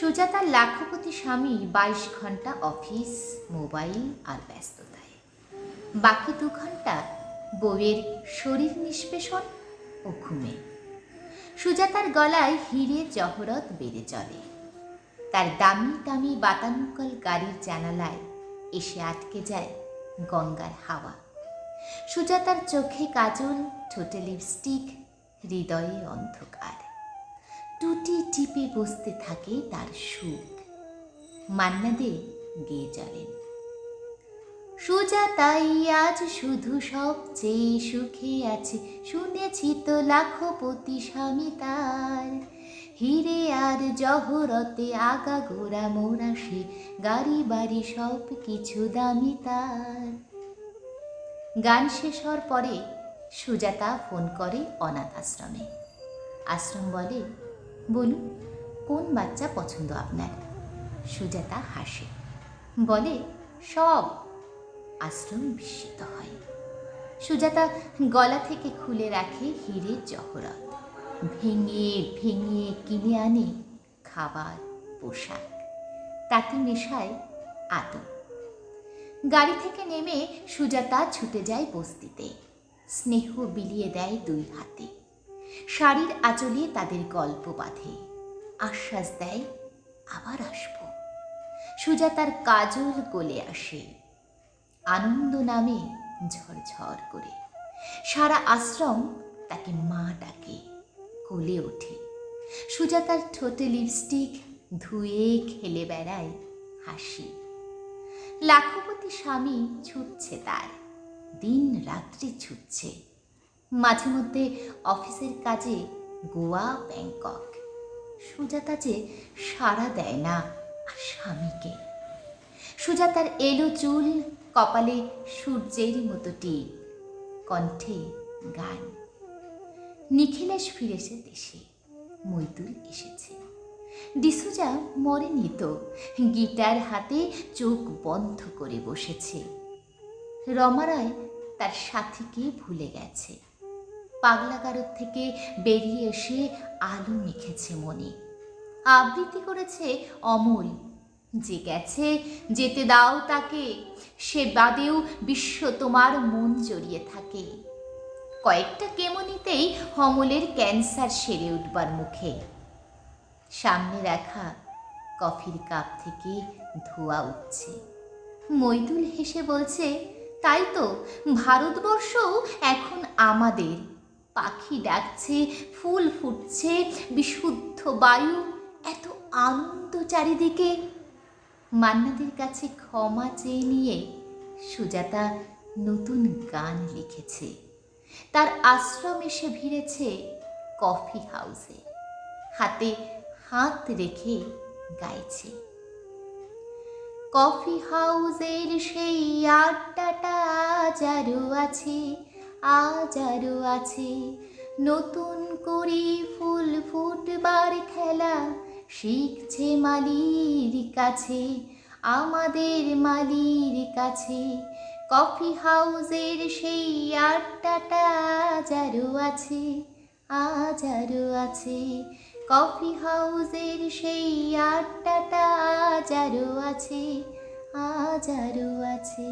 সুজাতার লাখপতি স্বামী বাইশ ঘণ্টা অফিস, মোবাইল আর ব্যস্ততায়। বাকি দু ঘণ্টা বউয়ের শরীর নিষ্পেষণ ও ঘুমে। সুজাতার গলায় হিরে জহরত বেড়ে চলে। তার দামি দামি বাতানুকল গাড়ির জানালায় এসে আটকে যায় গঙ্গার হাওয়া। সুজাতার চোখে কাজল, ঠোঁটে লিপস্টিক হৃদয়ে অন্ধকার। টুটি টিপে বসতে থাকে তার সুখ। মান্না দে গেয়ে চলেন সুজাতাই আজ শুধু সবচেয়ে সুখে আছে। শুনেছি তো লাখপতি স্বামী তার। হিরে আর জহরতে আগা গোড়া মোড়া গাড়ি বাড়ি সব কিছু দামি তার। গান শেষ হওয়ার পরে সুজাতা ফোন করে অনাথ আশ্রমে। আশ্রম বলে বলুন, কোন বাচ্চা পছন্দ আপনার? সুজাতা হাসে। বলে, সব। আশ্রম বিস্মিত হয়। সুজাতা গলা থেকে খুলে রাখে হিরে জহরত। ভেঙে ভেঙে কিনে আনে খাবার, পোশাক। তাতে মেশায় আদর গাড়ি থেকে নেমে সুজাতা ছুটে যায় বস্তিতে। স্নেহ বিলিয়ে দেয় দুই হাতে। শাড়ির আঁচলে তাদের গল্প বাঁধে। আশ্বাস দেয়, আবার আসব। সুজাতার কাজল গলে আসে। আনন্দ নামে ঝরঝর করে। সারা আশ্রম তাকে মা ডাকে, কোলে ওঠে। সুজাতার ঠোঁটে লিপস্টিক, ধুয়ে খেলে বেড়ায় হাসি। লাখপতি স্বামী ছুটছে তার দিন রাত্রি ছুটছে। মাঝে মধ্যে অফিসের কাজে গোয়া ব্যাংকক। সুজাতা যে সাড়া দেয় না আর স্বামীকে। সুজাতার এলো চুল, কপালে সূর্যের মতো টিপ, কণ্ঠে গান। নিখিলেশ ফিরেছে দেশে, মৈতুল এসেছে। ডিসুজা মরেনি তো, গিটার হাতে চোখ বন্ধ করে বসেছে। রমারায় তার সাথীকে ভুলে গেছে। পাগলাগারদ থেকে বেরিয়ে এসে আলো মেখেছে মনে আবৃত্তি করেছে অমল। যে গেছে, যেতে দাও তাকে। সে বাদেও বিশ্ব তোমার মন জড়িয়ে থাকে। কয়েকটা কেমনিতেই হমলের ক্যান্সার সেরে উঠবার মুখে। সামনে রাখা কফির কাপ থেকে ধোয়া উঠছে। মৈদুল হেসে বলছে, তাই তো, ভারতবর্ষও এখন আমাদের। পাখি ডাকছে, ফুল ফুটছে, বিশুদ্ধ বায়ু, এত আনন্দ চারিদিকে। মান্নাদের কাছে ক্ষমা চেয়ে নিয়ে সুজাতা নতুন গান লিখেছে। তার আশ্রম এসে ভিড়েছে কফি হাউসে। হাতে হাত রেখে গাইছে। কফি হাউসের সেই আড্ডাটা আরও আছে। আজ আরও আছে। নতুন করে ফুল ফুটবার খেলা শিখছে মালির কাছে, আমাদের মালির কাছে। কফি হাউসের সেই আড্ডাটা আজ আরও আছে আজ আরও আছে। কফি হাউসের সেই আড্ডাটা আজ আরও আছে আজ আরও আছে।